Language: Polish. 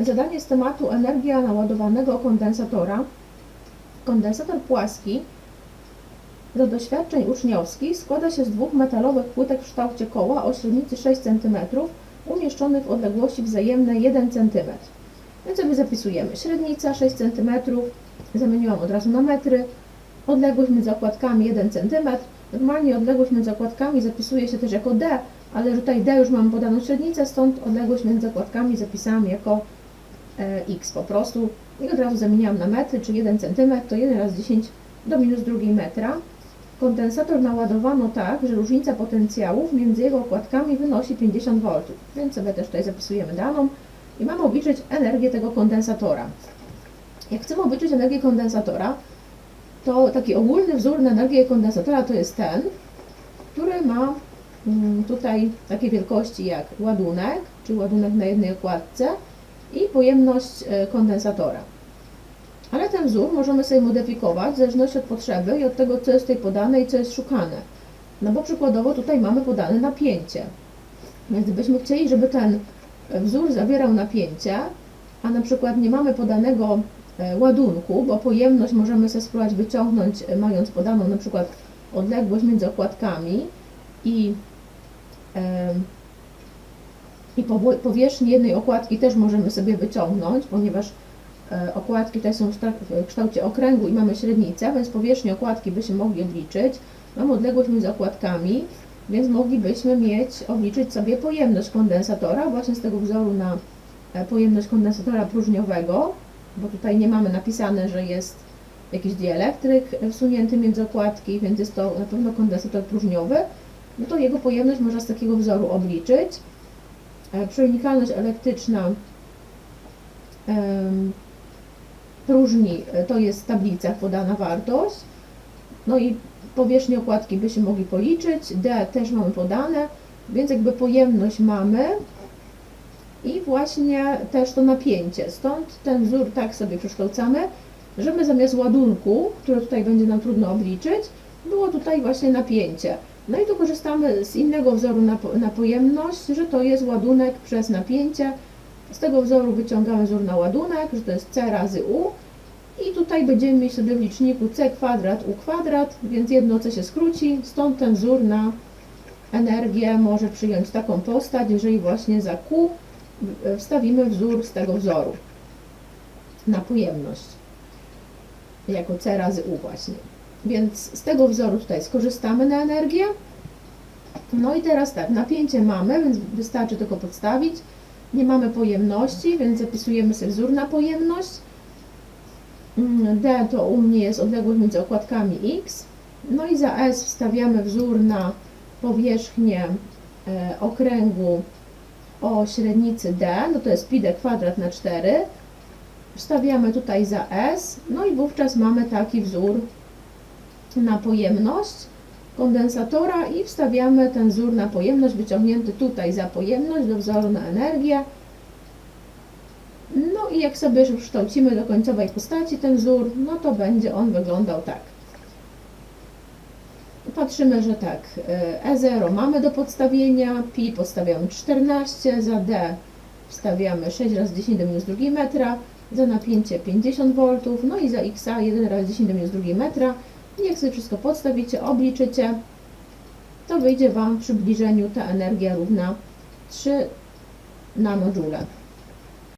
Zadanie z tematu energia naładowanego kondensatora. Kondensator płaski do doświadczeń uczniowskich składa się z dwóch metalowych płytek w kształcie koła o średnicy 6 cm umieszczonych w odległości wzajemnej 1 cm. Więc sobie zapisujemy średnica 6 cm, zamieniłam od razu na metry, odległość między okładkami 1 cm. Normalnie odległość między okładkami zapisuje się też jako D, ale tutaj D już mam podaną średnicę, stąd odległość między okładkami zapisałam jako x po prostu i od razu zamieniłam na metry, czy 1 cm to 1 razy 10 do minus drugiej metra. Kondensator naładowano tak, że różnica potencjałów między jego okładkami wynosi 50 V, więc sobie też tutaj zapisujemy daną i mamy obliczyć energię tego kondensatora. Jak chcemy obliczyć energię kondensatora, to taki ogólny wzór na energię kondensatora to jest ten, który ma mm, tutaj takie wielkości jak ładunek, czy ładunek na jednej okładce i pojemność e, kondensatora. Ale ten wzór możemy sobie modyfikować w zależności od potrzeby i od tego, co jest tutaj podane i co jest szukane. No bo przykładowo tutaj mamy podane napięcie. Więc gdybyśmy chcieli, żeby ten wzór zawierał napięcie, a na przykład nie mamy podanego e, ładunku, bo pojemność możemy sobie spróbować wyciągnąć, e, mając podaną na przykład odległość między okładkami i, em, i powierzchnię jednej okładki też możemy sobie wyciągnąć, ponieważ e, okładki te są w kształcie okręgu i mamy średnicę, więc powierzchnię okładki byśmy mogli obliczyć. Mamy odległość między okładkami, więc moglibyśmy mieć, obliczyć sobie pojemność kondensatora właśnie z tego wzoru na e, pojemność kondensatora próżniowego, bo tutaj nie mamy napisane, że jest jakiś dielektryk wsunięty między okładki, więc jest to na pewno kondensator próżniowy, no to jego pojemność można z takiego wzoru obliczyć. E, Przenikalność elektryczna próżni e, to jest w tablicach podana wartość. No i powierzchnię okładki byśmy mogli policzyć, D też mamy podane, więc jakby pojemność mamy i właśnie też to napięcie. Stąd ten wzór tak sobie przekształcamy, żeby zamiast ładunku, które tutaj będzie nam trudno obliczyć, było tutaj właśnie napięcie. No i tu korzystamy z innego wzoru na, na pojemność, że to jest ładunek przez napięcie. Z tego wzoru wyciągamy wzór na ładunek, że to jest C razy U. I tutaj będziemy mieć sobie w liczniku C kwadrat U kwadrat, więc jedno C się skróci, stąd ten wzór na energię może przyjąć taką postać, jeżeli właśnie za Q wstawimy wzór z tego wzoru na pojemność jako C razy U właśnie. Więc z tego wzoru tutaj skorzystamy na energię. No i teraz tak, napięcie mamy, więc wystarczy tylko podstawić. Nie mamy pojemności, więc zapisujemy sobie wzór na pojemność. Mm, D to u mnie jest odległość między okładkami X. No i za S wstawiamy wzór na powierzchnię e, okręgu o średnicy D, no to jest pi d kwadrat na 4. Wstawiamy tutaj za S, no i wówczas mamy taki wzór na pojemność kondensatora i wstawiamy ten wzór na pojemność wyciągnięty tutaj za pojemność do wzoru na energię. No i jak sobie już kształcimy do końcowej postaci ten wzór, no to będzie on wyglądał tak. Patrzymy, że tak, e, E0 mamy do podstawienia, pi podstawiamy 14, za D wstawiamy 6 razy 10 do minus 2 metra, za napięcie 50 V, no i za X 1 razy 10 do minus 2 metra. I jak sobie wszystko podstawicie, obliczycie, to wyjdzie Wam w przybliżeniu ta energia równa 3 nanojoule.